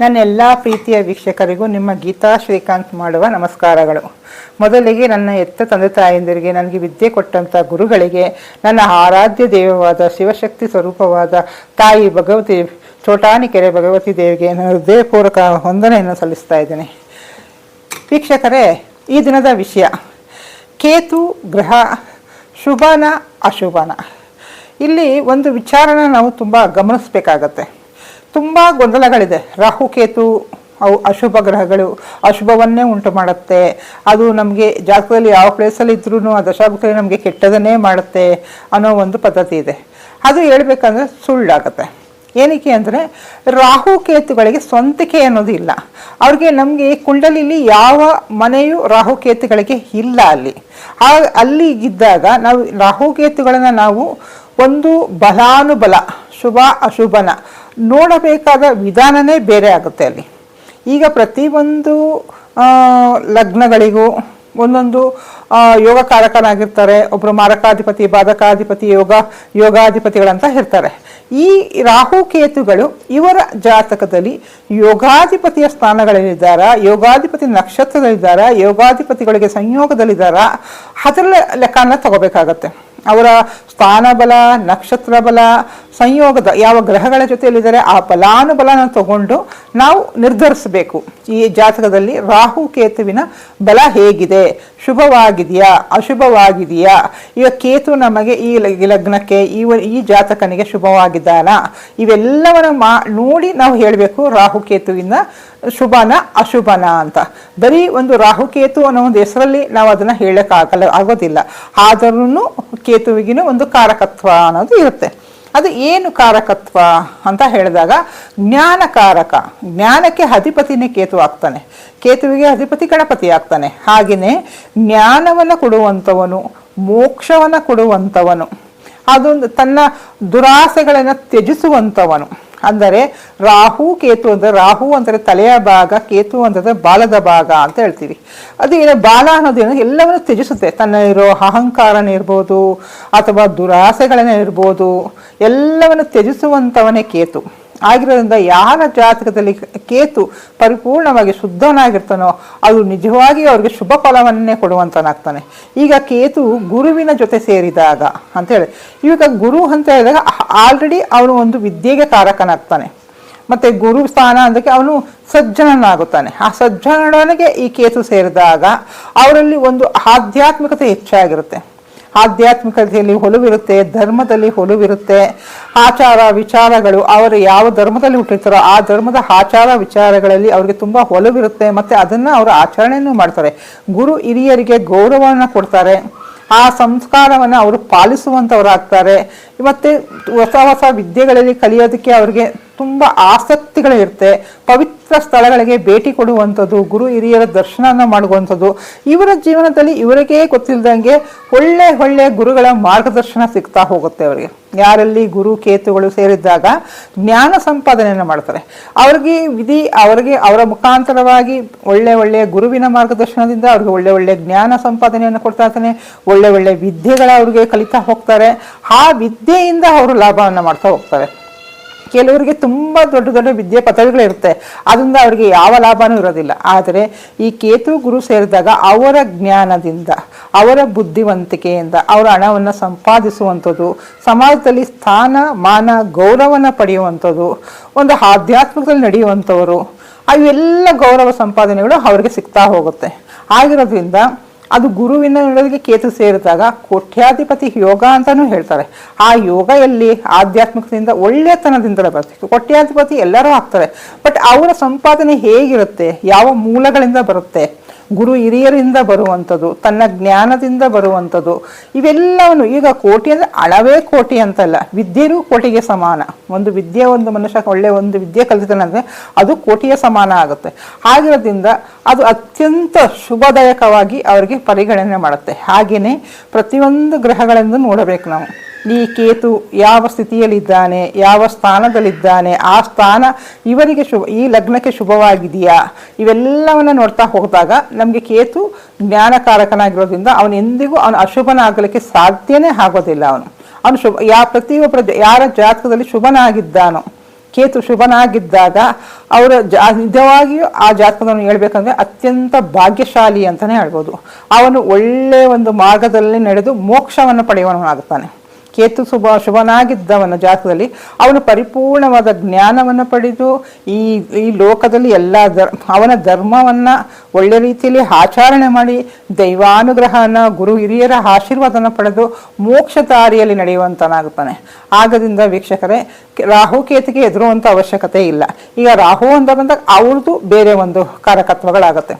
ನನ್ನ ಎಲ್ಲ ಪ್ರೀತಿಯ ವೀಕ್ಷಕರಿಗೂ ನಿಮ್ಮ ಗೀತಾ ಶ್ರೀಕಾಂತ್ ಮಾಡುವ ನಮಸ್ಕಾರಗಳು. ಮೊದಲಿಗೆ ನನ್ನ ಎತ್ತ ತಂದೆ ತಾಯಂದಿರಿಗೆ ನನಗೆ ವಿದ್ಯೆ ಕೊಟ್ಟಂಥ ಗುರುಗಳಿಗೆ, ನನ್ನ ಆರಾಧ್ಯ ದೇವವಾದ ಶಿವಶಕ್ತಿ ಸ್ವರೂಪವಾದ ತಾಯಿ ಭಗವತಿ ಚೋಟಾನಿಕೆರೆ ಭಗವತಿ ದೇವಿಗೆ ನಾನು ಹೃದಯಪೂರ್ವಕ ವಂದನೆಯನ್ನು ಸಲ್ಲಿಸ್ತಾ ಇದ್ದೇನೆ. ವೀಕ್ಷಕರೇ, ಈ ದಿನದ ವಿಷಯ, ಕೇತು ಗ್ರಹ ಶುಭನ ಅಶುಭನ. ಇಲ್ಲಿ ಒಂದು ವಿಚಾರನ ನಾವು ತುಂಬ ಗಮನಿಸಬೇಕಾಗತ್ತೆ. ತುಂಬ ಗೊಂದಲಗಳಿದೆ. ರಾಹು ಕೇತು, ಅವು ಅಶುಭ ಗ್ರಹಗಳು, ಅಶುಭವನ್ನೇ ಉಂಟು ಮಾಡುತ್ತೆ. ಅದು ನಮಗೆ ಜಾತಕದಲ್ಲಿ ಯಾವ ಪ್ಲೇಸಲ್ಲಿ ಇದ್ರೂ ಆ ದಶಾಭುಕ್ತಲ್ಲಿ ನಮಗೆ ಕೆಟ್ಟದನ್ನೇ ಮಾಡುತ್ತೆ ಅನ್ನೋ ಒಂದು ಪದ್ಧತಿ ಇದೆ. ಅದು ಹೇಳ್ಬೇಕಂದ್ರೆ ಸುಳ್ಳಾಗತ್ತೆ. ಏನಕ್ಕೆ ಅಂದರೆ ರಾಹು ಕೇತುಗಳಿಗೆ ಸ್ವಂತಿಕೆ ಅನ್ನೋದು ಇಲ್ಲ. ಅವ್ರಿಗೆ ನಮಗೆ ಕುಂಡಲಿಲಿ ಯಾವ ಮನೆಯು ರಾಹು ಕೇತುಗಳಿಗೆ ಇಲ್ಲ ಅಲ್ಲಿ. ಆ ಅಲ್ಲಿ ಇದ್ದಾಗ ನಾವು ರಾಹು ಕೇತುಗಳನ್ನು ನಾವು ಒಂದು ಬಲಾನುಬಲ, ಶುಭ ಅಶುಭನ ನೋಡಬೇಕಾದ ವಿಧಾನನೇ ಬೇರೆ ಆಗುತ್ತೆ ಅಲ್ಲಿ. ಈಗ ಪ್ರತಿಯೊಂದು ಲಗ್ನಗಳಿಗೂ ಒಂದೊಂದು ಆ, ಯೋಗಕಾರಕನಾಗಿರ್ತಾರೆ ಒಬ್ಬರು ಮಾರಕಾಧಿಪತಿ ಬಾಧಕಾಧಿಪತಿ ಯೋಗ ಯೋಗಾಧಿಪತಿಗಳಂತ ಇರ್ತಾರೆ. ಈ ರಾಹು ಕೇತುಗಳು ಇವರ ಜಾತಕದಲ್ಲಿ ಯೋಗಾಧಿಪತಿಯ ಸ್ಥಾನಗಳಲ್ಲಿದ್ದಾರ ಯೋಗಾಧಿಪತಿ ನಕ್ಷತ್ರದಲ್ಲಿದ್ದಾರ ಯೋಗಾಧಿಪತಿಗಳಿಗೆ ಸಂಯೋಗದಲ್ಲಿದ್ದಾರ ಅದರ ಲೆಕ್ಕನ ತಗೋಬೇಕಾಗತ್ತೆ. ಅವರ ಸ್ಥಾನ ಬಲ ನಕ್ಷತ್ರ ಬಲ ಸಂಯೋಗದ ಯಾವ ಗ್ರಹಗಳ ಜೊತೆಯಲ್ಲಿದ್ದಾರೆ ಆ ಬಲಾನುಬಲನ ತಗೊಂಡು ನಾವು ನಿರ್ಧರಿಸಬೇಕು. ಈ ಜಾತಕದಲ್ಲಿ ರಾಹು ಕೇತುವಿನ ಬಲ ಹೇಗಿದೆ ಶುಭವಾಗಿದೆಯಾ? ಅಶುಭವಾಗಿದೆಯಾ? ಈಗ ಕೇತು ನಮಗೆ ಈ ಲಗ್ನಕ್ಕೆ ಈ ಈ ಜಾತಕನಿಗೆ ಶುಭವಾಗಿದ್ದಾನ? ಇವೆಲ್ಲವನ್ನು ಮಾ, ನೋಡಿ ನಾವು ಹೇಳಬೇಕು ರಾಹು ಕೇತುವಿನ ಶುಭನ ಅಶುಭನ ಅಂತ. ಬರೀ ಒಂದು ರಾಹುಕೇತು ಅನ್ನೋ ಒಂದು ಹೆಸರಲ್ಲಿ ನಾವು ಅದನ್ನ ಹೇಳೋಕ್ಕಾಗಲ್ಲ, ಆಗೋದಿಲ್ಲ. ಆದರೂ ಕೇತುವಿಗಿನ ಒಂದು ಕಾರಕತ್ವ ಅನ್ನೋದು ಇರುತ್ತೆ. ಅದು ಏನು ಕಾರಕತ್ವ ಅಂತ ಹೇಳಿದಾಗ ಜ್ಞಾನಕಾರಕ, ಜ್ಞಾನಕ್ಕೆ ಅಧಿಪತಿನೇ ಕೇತು ಆಗ್ತಾನೆ. ಕೇತುವಿಗೆ ಅಧಿಪತಿ ಗಣಪತಿ ಆಗ್ತಾನೆ ಹಾಗೆಯೇ ಜ್ಞಾನವನ್ನು ಕೊಡುವಂಥವನು, ಮೋಕ್ಷವನ್ನು ಕೊಡುವಂಥವನು, ಅದೊಂದು ತನ್ನ ದುರಾಸೆಗಳನ್ನು ತ್ಯಜಿಸುವಂಥವನು. ಅಂದರೆ ರಾಹು, ಕೇತು ಅಂದರೆ ರಾಹು ಅಂದರೆ ತಲೆಯ ಭಾಗ, ಕೇತು ಅಂದರೆ ಬಾಲದ ಭಾಗ ಅಂತ ಹೇಳ್ತೀವಿ. ಅದು ಏನು ಬಾಲ ಅನ್ನೋದೇನು ಎಲ್ಲವನ್ನು ತ್ಯಜಿಸುತ್ತೆ. ತನ್ನ ಇರೋ ಅಹಂಕಾರನೇ ಇರ್ಬೋದು, ಅಥವಾ ದುರಾಸೆಗಳನ್ನೇ ಇರ್ಬೋದು ಎಲ್ಲವನ್ನು ತ್ಯಜಿಸುವಂಥವನೇ ಕೇತು. ಆಗಿರೋದ್ರಿಂದ ಯಾರ ಜಾತಕದಲ್ಲಿ ಕೇತು ಪರಿಪೂರ್ಣವಾಗಿ ಶುದ್ಧನಾಗಿರ್ತಾನೋ ಅದು ನಿಜವಾಗಿ ಅವ್ರಿಗೆ ಶುಭ ಫಲವನ್ನೇ ಕೊಡುವಂತನಾಗ್ತಾನೆ. ಈಗ ಕೇತು ಗುರುವಿನ ಜೊತೆ ಸೇರಿದಾಗ ಅಂತ ಹೇಳಿ ಇವಾಗ ಗುರು ಅಂತ ಹೇಳಿದಾಗ ಆಲ್ರೆಡಿ ಅವನು ಒಂದು ವಿದ್ಯೆಗೆ ಕಾರಕನಾಗ್ತಾನೆ. ಮತ್ತು ಗುರು ಸ್ಥಾನ ಅಂದಕ್ಕೆ ಅವನು ಸಜ್ಜನನಾಗುತ್ತಾನೆ. ಆ ಸಜ್ಜನನಿಗೆ ಈ ಕೇತು ಸೇರಿದಾಗ ಅವರಲ್ಲಿ ಒಂದು ಆಧ್ಯಾತ್ಮಿಕತೆ ಹೆಚ್ಚಾಗಿರುತ್ತೆ. ಆಧ್ಯಾತ್ಮಿಕತೆಯಲ್ಲಿ ಹೊಲುವಿರುತ್ತೆ ಧರ್ಮದಲ್ಲಿ ಹೊಲುವಿರುತ್ತೆ ಆಚಾರ ವಿಚಾರಗಳು, ಅವರು ಯಾವ ಧರ್ಮದಲ್ಲಿ ಹುಟ್ಟಿರ್ತಾರೋ ಆ ಧರ್ಮದ ಆಚಾರ ವಿಚಾರಗಳಲ್ಲಿ ಅವರಿಗೆ ತುಂಬ ಒಲವಿರುತ್ತೆ, ಮತ್ತೆ ಅದನ್ನ ಅವರು ಆಚರಣೆಯನ್ನು ಮಾಡ್ತಾರೆ. ಗುರು ಹಿರಿಯರಿಗೆ ಗೌರವವನ್ನು ಕೊಡ್ತಾರೆ. ಆ ಸಂಸ್ಕಾರವನ್ನು ಅವರು ಪಾಲಿಸುವಂಥವರಾಗ್ತಾರೆ ಮತ್ತು ಹೊಸ ಹೊಸ ವಿದ್ಯೆಗಳಲ್ಲಿ ಕಲಿಯೋದಕ್ಕೆ ಅವರಿಗೆ ತುಂಬ ಆಸಕ್ತಿಗಳಿರುತ್ತೆ. ಪವಿತ್ರ ಸ್ಥಳಗಳಿಗೆ ಭೇಟಿ ಕೊಡುವಂಥದ್ದು, ಗುರು ಹಿರಿಯರ ದರ್ಶನನ ಮಾಡುವಂಥದ್ದು. ಇವರ ಜೀವನದಲ್ಲಿ ಇವರಿಗೇ ಗೊತ್ತಿಲ್ಲದಂಗೆ ಒಳ್ಳೆ ಒಳ್ಳೆ ಗುರುಗಳ ಮಾರ್ಗದರ್ಶನ ಸಿಗ್ತಾ ಹೋಗುತ್ತೆ ಅವರಿಗೆ. ಯಾರಲ್ಲಿ ಗುರು, ಕೇತುಗಳು ಸೇರಿದ್ದಾಗ ಜ್ಞಾನ ಸಂಪಾದನೆಯನ್ನು ಮಾಡ್ತಾರೆ. ಅವ್ರಿಗೆ ವಿಧಿ, ಅವರಿಗೆ ಅವರ ಮುಖಾಂತರವಾಗಿ ಒಳ್ಳೆ ಒಳ್ಳೆಯ ಗುರುವಿನ ಮಾರ್ಗದರ್ಶನದಿಂದ ಅವ್ರಿಗೆ ಒಳ್ಳೆ ಒಳ್ಳೆ ಜ್ಞಾನ ಸಂಪಾದನೆಯನ್ನು ಕೊಡ್ತಾ ಇರ್ತಾನೆ. ಒಳ್ಳೆ ಒಳ್ಳೆ ವಿದ್ಯೆಗಳ ಅವ್ರಿಗೆ ಕಲಿತಾ ಹೋಗ್ತಾರೆ. ಆ ವಿದ್ಯೆಯಿಂದ ಅವರು ಲಾಭವನ್ನು ಮಾಡ್ತಾ ಹೋಗ್ತಾರೆ. ಕೆಲವರಿಗೆ ತುಂಬ ದೊಡ್ಡ ದೊಡ್ಡ ವಿದ್ಯೆ ಪದವಿಗಳಿರುತ್ತೆ. ಅದರಿಂದ ಅವರಿಗೆ ಯಾವ ಲಾಭನೂ ಇರೋದಿಲ್ಲ. ಆದರೆ ಈ ಕೇತು ಗುರು ಸೇರಿದಾಗ ಅವರ ಜ್ಞಾನದಿಂದ, ಅವರ ಬುದ್ಧಿವಂತಿಕೆಯಿಂದ, ಅವರ ಹಣವನ್ನು ಸಂಪಾದಿಸುವಂಥದ್ದು, ಸಮಾಜದಲ್ಲಿ ಸ್ಥಾನ, ಮಾನ ಗೌರವನ ಪಡೆಯುವಂಥದ್ದು, ಒಂದು ಆಧ್ಯಾತ್ಮಿಕದಲ್ಲಿ ನಡೆಯುವಂಥವರು, ಅವೆಲ್ಲ ಗೌರವ ಸಂಪಾದನೆಗಳು ಅವರಿಗೆ ಸಿಗ್ತಾ ಹೋಗುತ್ತೆ. ಆಗಿರೋದ್ರಿಂದ ಅದು ಗುರುವಿನ ನಡುವಿಗೆ ಕೇತು ಸೇರಿದಾಗ ಕೋಟ್ಯಾಧಿಪತಿ ಯೋಗ ಅಂತಾನೂ ಹೇಳ್ತಾರೆ. ಆ ಯೋಗ ಎಲ್ಲಿ? ಆಧ್ಯಾತ್ಮಿಕದಿಂದ ಒಳ್ಳೆತನದಿಂದಲೇ ಬರುತ್ತೆ. ಕೋಟ್ಯಾಧಿಪತಿ ಎಲ್ಲರೂ ಆಗ್ತಾರೆ. ಬಟ್ ಅವರ ಸಂಪಾದನೆ ಹೇಗಿರುತ್ತೆ? ಯಾವ ಮೂಲಗಳಿಂದ ಬರುತ್ತೆ? ಗುರು ಹಿರಿಯರಿಂದ ಬರುವಂಥದ್ದು, ತನ್ನ ಜ್ಞಾನದಿಂದ ಬರುವಂಥದ್ದು, ಇವೆಲ್ಲವನ್ನು ಈಗ ಕೋಟಿ ಅಂದರೆ ಅಳವೇ ಕೋಟಿ ಅಂತಲ್ಲ ವಿದ್ಯೆಯೂ ಕೋಟಿಗೆ ಸಮಾನ. ಒಂದು ವಿದ್ಯೆ, ಒಂದು ಮನುಷ್ಯ ಒಳ್ಳೆಯ ಒಂದು ವಿದ್ಯೆ ಕಲಿತಾನಂದರೆ ಅದು ಕೋಟಿಯ ಸಮಾನ ಆಗುತ್ತೆ. ಆಗಿರೋದ್ರಿಂದ ಅದು ಅತ್ಯಂತ ಶುಭದಾಯಕವಾಗಿ ಅವರಿಗೆ ಪರಿಗಣನೆ ಮಾಡುತ್ತೆ. ಹಾಗೆಯೇ ಪ್ರತಿಯೊಂದು ಗ್ರಹಗಳಿಂದ ನೋಡಬೇಕು ನಾವು. ಈ ಕೇತು ಯಾವ ಸ್ಥಿತಿಯಲ್ಲಿದ್ದಾನೆ, ಯಾವ ಸ್ಥಾನದಲ್ಲಿದ್ದಾನೆ, ಆ ಸ್ಥಾನ ಇವರಿಗೆ ಶುಭ, ಈ ಲಗ್ನಕ್ಕೆ ಶುಭವಾಗಿದೆಯಾ? ಇವೆಲ್ಲವನ್ನ ನೋಡ್ತಾ ಹೋದಾಗ ನಮಗೆ ಕೇತು ಜ್ಞಾನಕಾರಕನಾಗಿರೋದ್ರಿಂದ ಅವನು ಎಂದಿಗೂ ಅವನು ಅಶುಭನಾಗಲಿಕ್ಕೆ ಸಾಧ್ಯನೇ ಆಗೋದಿಲ್ಲ ಅವನು. ಅವನು ಶುಭ, ಯಾ ಪ್ರತಿಯೊಬ್ಬರ ಯಾರ ಜಾತಕದಲ್ಲಿ ಶುಭನಾಗಿದ್ದಾನೋ, ಕೇತು ಶುಭನಾಗಿದ್ದಾಗ ಅವರ ಜಾ ನಿಜವಾಗಿಯೂ ಆ ಜಾತಕವನ್ನು ಹೇಳ್ಬೇಕಂದ್ರೆ ಅತ್ಯಂತ ಭಾಗ್ಯಶಾಲಿ ಅಂತಲೇ ಹೇಳ್ಬೋದು. ಅವನು ಒಳ್ಳೆಯ ಒಂದು ಮಾರ್ಗದಲ್ಲಿ ನಡೆದು ಮೋಕ್ಷವನ್ನು ಪಡೆಯುವವನಾಗುತ್ತಾನೆ. ಕೇತು ಶುಭ ಶುಭನಾಗಿದ್ದವನ ಜಾತಕದಲ್ಲಿ ಅವನು ಪರಿಪೂರ್ಣವಾದ ಜ್ಞಾನವನ್ನು ಪಡೆದು ಈ ಈ ಲೋಕದಲ್ಲಿ ಎಲ್ಲ ಧರ್, ಅವನ ಧರ್ಮವನ್ನು ಒಳ್ಳೆ ರೀತಿಯಲ್ಲಿ ಆಚರಣೆ ಮಾಡಿ ದೈವಾನುಗ್ರಹನ, ಗುರು ಹಿರಿಯರ ಆಶೀರ್ವಾದನ ಪಡೆದು ಮೋಕ್ಷ ದಾರಿಯಲ್ಲಿ ನಡೆಯುವಂತನಾಗುತ್ತಾನೆ. ಆಗದಿಂದ ವೀಕ್ಷಕರೇ, ರಾಹು ಕೇತಿಗೆ ಎದುರುವಂಥ ಅವಶ್ಯಕತೆ ಇಲ್ಲ. ಈಗ ರಾಹು ಅಂತ ಬಂದಾಗ ಅವ್ರದ್ದು ಬೇರೆ ಒಂದು ಕಾರಕತ್ವಗಳಾಗುತ್ತೆ.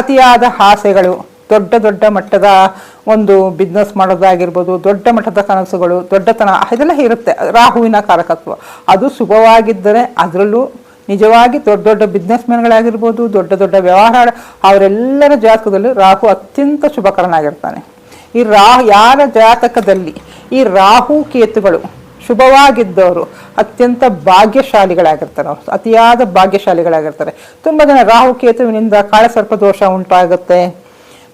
ಅತಿಯಾದ ಆಸೆಗಳು ದೊಡ್ಡ ದೊಡ್ಡ ಮಟ್ಟದ ಒಂದು ಬಿಸ್ನೆಸ್ ಮಾಡೋದಾಗಿರ್ಬೋದು, ದೊಡ್ಡ ಮಟ್ಟದ ಕನಸುಗಳು, ದೊಡ್ಡತನ, ಇದೆಲ್ಲ ಇರುತ್ತೆ. ರಾಹುವಿನ ಕಾರಕತ್ವ. ಅದು ಶುಭವಾಗಿದ್ದರೆ ಅದರಲ್ಲೂ ನಿಜವಾಗಿ ದೊಡ್ಡ ದೊಡ್ಡ ಬಿಸ್ನೆಸ್ ಮ್ಯಾನ್ಗಳಾಗಿರ್ಬೋದು ದೊಡ್ಡ ದೊಡ್ಡ ವ್ಯವಹಾರ, ಅವರೆಲ್ಲರ ಜಾತಕದಲ್ಲಿ ರಾಹು ಅತ್ಯಂತ ಶುಭಕರನಾಗಿರ್ತಾನೆ. ಈ ರಾ ಯಾರ ಜಾತಕದಲ್ಲಿ ಈ ರಾಹು ಕೇತುಗಳು ಶುಭವಾಗಿದ್ದವರು ಅತ್ಯಂತ ಭಾಗ್ಯಶಾಲಿಗಳಾಗಿರ್ತಾರೆ. ಅತಿಯಾದ ಭಾಗ್ಯಶಾಲಿಗಳಾಗಿರ್ತಾರೆ. ತುಂಬ ಜನ ರಾಹು ಕೇತುವಿನಿಂದ ಕಾಳಸರ್ಪ ದೋಷ ಉಂಟಾಗುತ್ತೆ.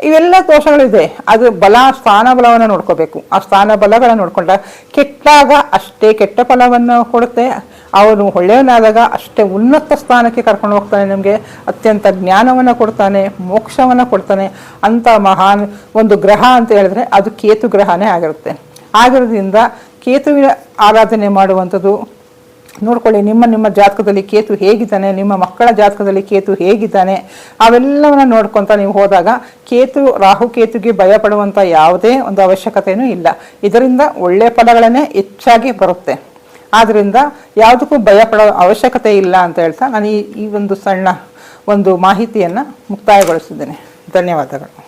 ಇವೆಲ್ಲ ದೋಷಗಳಿದೆ. ಅದು ಬಲ, ಸ್ಥಾನ ಬಲವನ್ನು ನೋಡ್ಕೋಬೇಕು. ಆ ಸ್ಥಾನ ಬಲಗಳನ್ನು ನೋಡ್ಕೊಂಡ ಕೆಟ್ಟಾಗ ಅಷ್ಟೇ ಕೆಟ್ಟ ಫಲವನ್ನು ಕೊಡುತ್ತೆ. ಅವನು ಒಳ್ಳೆಯವನಾದಾಗ ಅಷ್ಟೇ ಉನ್ನತ ಸ್ಥಾನಕ್ಕೆ ಕರ್ಕೊಂಡು ಹೋಗ್ತಾನೆ ನಮಗೆ. ಅತ್ಯಂತ ಜ್ಞಾನವನ್ನು ಕೊಡ್ತಾನೆ, ಮೋಕ್ಷವನ್ನು ಕೊಡ್ತಾನೆ. ಅಂತ ಮಹಾನ್ ಒಂದು ಗ್ರಹ ಅಂತ ಹೇಳಿದ್ರೆ ಅದು ಕೇತು ಗ್ರಹನೇ ಆಗಿರುತ್ತೆ. ಆಗಿರೋದ್ರಿಂದ ಕೇತುವಿನ ಆರಾಧನೆ ಮಾಡುವಂಥದ್ದು ನೋಡ್ಕೊಳ್ಳಿ, ನಿಮ್ಮ ನಿಮ್ಮ ಜಾತಕದಲ್ಲಿ ಕೇತು ಹೇಗಿದ್ದಾನೆ, ನಿಮ್ಮ ಮಕ್ಕಳ ಜಾತಕದಲ್ಲಿ ಕೇತು ಹೇಗಿದ್ದಾನೆ, ಅವೆಲ್ಲವನ್ನ ನೋಡ್ಕೊಂತ ನೀವು ಹೋದಾಗ ಕೇತು, ರಾಹು ಕೇತುಗೆ ಭಯ ಪಡುವಂಥ ಯಾವುದೇ ಒಂದು ಅವಶ್ಯಕತೆಯೂ ಇಲ್ಲ. ಇದರಿಂದ ಒಳ್ಳೆಯ ಫಲಗಳನ್ನೇ ಹೆಚ್ಚಾಗಿ ಬರುತ್ತೆ. ಆದ್ದರಿಂದ ಯಾವುದಕ್ಕೂ ಭಯ ಪಡೋ ಅವಶ್ಯಕತೆ ಇಲ್ಲ ಅಂತ ಹೇಳ್ತಾ ನಾನು ಈ ಒಂದು ಸಣ್ಣ ಒಂದು ಮಾಹಿತಿಯನ್ನು ಮುಕ್ತಾಯಗೊಳಿಸಿದ್ದೇನೆ. ಧನ್ಯವಾದಗಳು.